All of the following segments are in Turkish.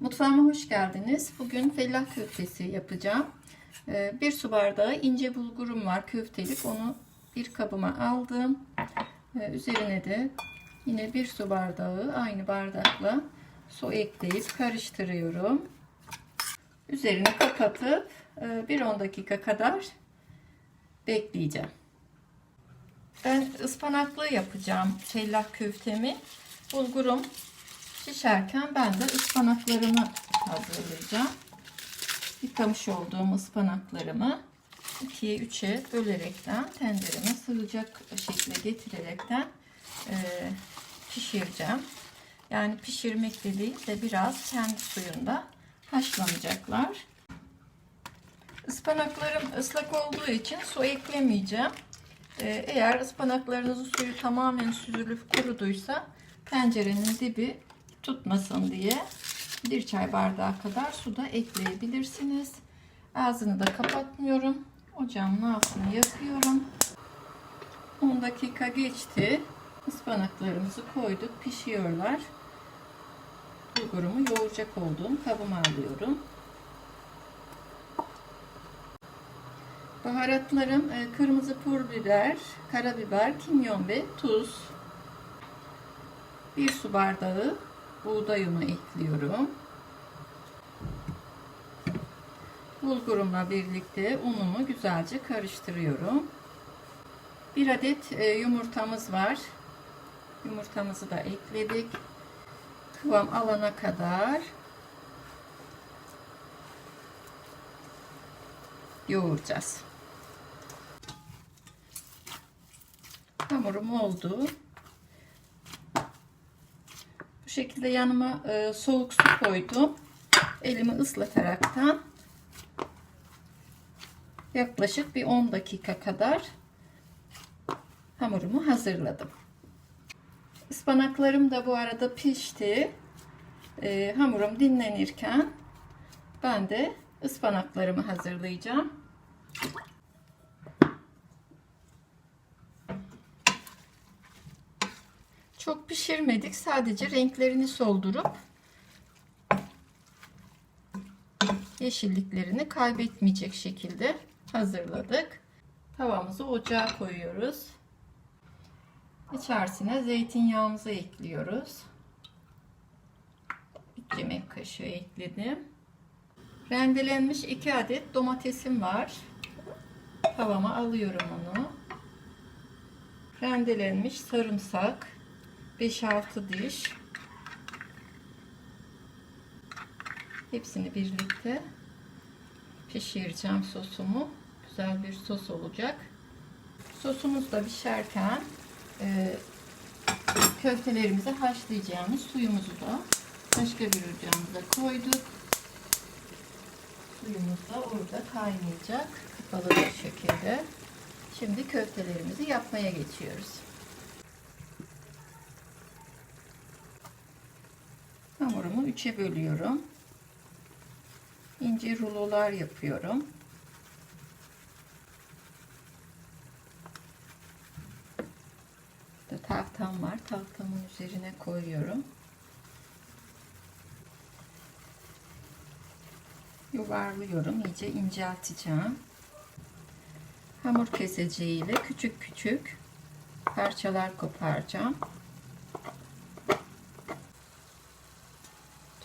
Mutfağıma hoş geldiniz. Bugün fellah köftesi yapacağım. Ee, Bir su bardağı ince bulgurum var köftelik. Onu bir kabıma aldım. Ee, Üzerine de yine bir su bardağı aynı bardakla su ekleyip karıştırıyorum. Üzerini kapatıp e, bir 10 dakika kadar bekleyeceğim. Ben ıspanaklı yapacağım fellah köftemi. Bulgurum Şişerken ben de ıspanaklarımı hazırlayacağım. Yıkamış olduğum ıspanaklarımı 2'ye 3'e bölerekten tencereme sığacak şekilde getirerekten e, pişireceğim. Yani pişirmek de değil de biraz kendi suyunda haşlanacaklar. Ispanaklarım ıslak olduğu için su eklemeyeceğim. E, eğer ıspanaklarınızın suyu tamamen süzülüp kuruduysa tencerenin dibi tutmasın diye bir çay bardağı kadar suda ekleyebilirsiniz. Ağzını da kapatmıyorum. Ocağın altını yakıyorum. 10 dakika geçti. Ispanaklarımızı koyduk. Pişiyorlar. Bulgurumu yoğuracak olduğum kabıma alıyorum. Baharatlarım e, kırmızı pul biber, karabiber, kimyon ve tuz. Bir su bardağı buğday unu ekliyorum. Bulgurumla birlikte unumu güzelce karıştırıyorum. Bir adet e, yumurtamız var. Yumurtamızı da ekledik. Kıvam alana kadar yoğuracağız. Hamurum oldu. Bu şekilde yanıma e, soğuk su koydum. Elimi ıslataraktan yaklaşık bir 10 dakika kadar hamurumu hazırladım. Ispanaklarım da bu arada pişti. E, hamurum dinlenirken ben de ıspanaklarımı hazırlayacağım. Çok pişirmedik. Sadece renklerini soldurup yeşilliklerini kaybetmeyecek şekilde hazırladık. Tavamızı ocağa koyuyoruz. İçerisine zeytinyağımızı ekliyoruz. 3 yemek kaşığı ekledim. Rendelenmiş 2 adet domatesim var. Tavama alıyorum onu. Rendelenmiş sarımsak 5-6 diş. Hepsini birlikte pişireceğim sosumu. Güzel bir sos olacak. Sosumuz da pişerken e, köftelerimizi haşlayacağımız suyumuzu da başka bir ocağımıza koyduk. Suyumuz da orada kaynayacak. Kapalı bir şekilde. Şimdi köftelerimizi yapmaya geçiyoruz. Hamurumu üçe bölüyorum. İnce rulolar yapıyorum. Tahtam var. Tahtamın üzerine koyuyorum. Yuvarlıyorum. iyice incelteceğim. Hamur keseciyle küçük küçük parçalar koparacağım.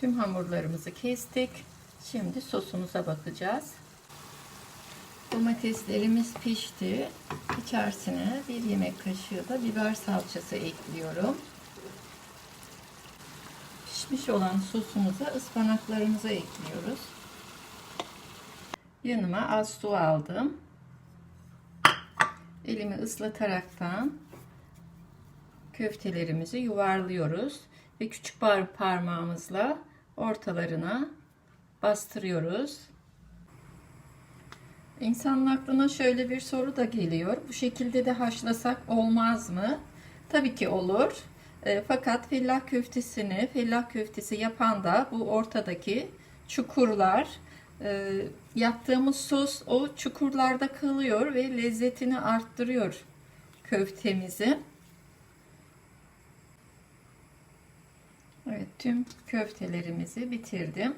Tüm hamurlarımızı kestik. Şimdi sosumuza bakacağız. Domateslerimiz pişti. İçerisine bir yemek kaşığı da biber salçası ekliyorum. Pişmiş olan sosumuza ıspanaklarımızı ekliyoruz. Yanıma az su aldım. Elimi ıslataraktan köftelerimizi yuvarlıyoruz ve küçük parmağımızla ortalarına bastırıyoruz. İnsanın aklına şöyle bir soru da geliyor. Bu şekilde de haşlasak olmaz mı? Tabii ki olur. E, fakat fellah köftesini, fellah köftesi yapan da bu ortadaki çukurlar, e, yaptığımız sos o çukurlarda kalıyor ve lezzetini arttırıyor köftemizi. Evet tüm köftelerimizi bitirdim.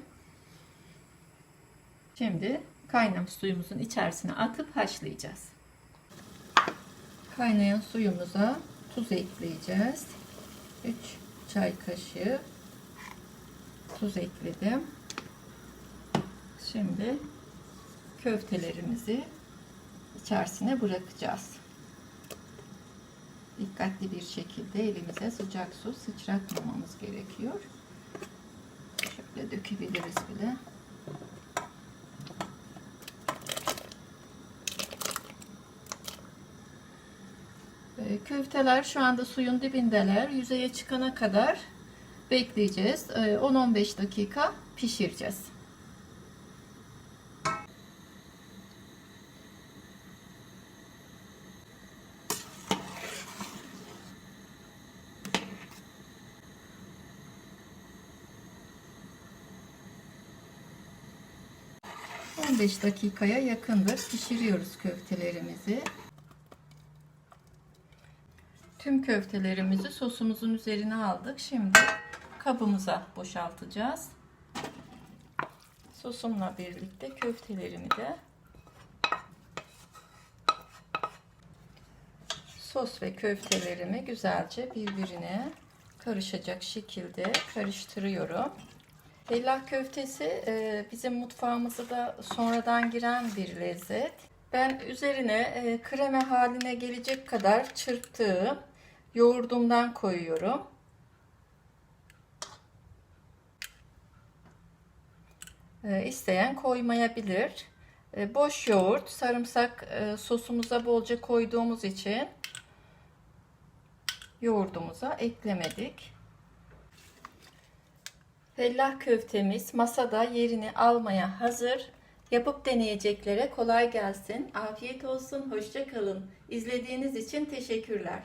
Şimdi kaynamış suyumuzun içerisine atıp haşlayacağız. Kaynayan suyumuza tuz ekleyeceğiz. 3 çay kaşığı tuz ekledim. Şimdi köftelerimizi içerisine bırakacağız. Dikkatli bir şekilde elimize sıcak su sıçratmamamız gerekiyor. Şöyle dökebiliriz bile. Ee, Köfteler şu anda suyun dibindeler. Yüzeye çıkana kadar bekleyeceğiz. Ee, 10-15 dakika pişireceğiz. ...15 dakikaya yakındır pişiriyoruz köftelerimizi. Tüm köftelerimizi sosumuzun üzerine aldık. Şimdi kabımıza boşaltacağız. Sosumla birlikte köftelerimi de sos ve köftelerimi güzelce birbirine karışacak şekilde karıştırıyorum. Fellah köftesi e, bizim mutfağımıza da sonradan giren bir lezzet. Ben üzerine e, kreme haline gelecek kadar çırptığım yoğurdumdan koyuyorum. E, isteyen koymayabilir. Boş yoğurt, sarımsak sosumuza bolca koyduğumuz için yoğurdumuza eklemedik. Fellah köftemiz masada yerini almaya hazır. Yapıp deneyeceklere kolay gelsin. Afiyet olsun. Hoşça kalın. İzlediğiniz için teşekkürler.